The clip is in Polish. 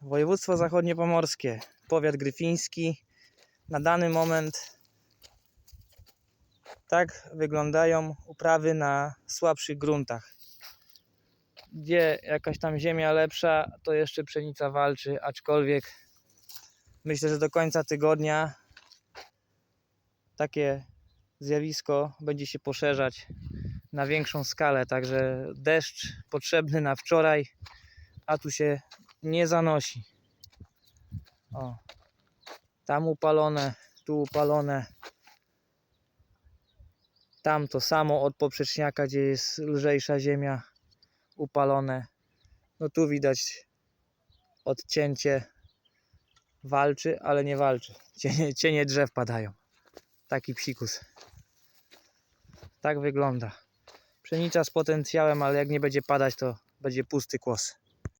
Województwo zachodniopomorskie, powiat gryfiński. Na dany moment tak wyglądają uprawy na słabszych gruntach. Gdzie jakaś tam ziemia lepsza, to jeszcze pszenica walczy, aczkolwiek myślę, że do końca tygodnia takie zjawisko będzie się poszerzać na większą skalę. Także deszcz potrzebny na wczoraj, a tu się nie zanosi. O, tam upalone, tu upalone. Tam to samo od poprzeczniaka, gdzie jest lżejsza ziemia, upalone. No tu widać odcięcie. Walczy, ale nie walczy. Cienie, cienie drzew padają. Taki psikus. Tak wygląda. Pszenica z potencjałem, ale jak nie będzie padać, to będzie pusty kłos.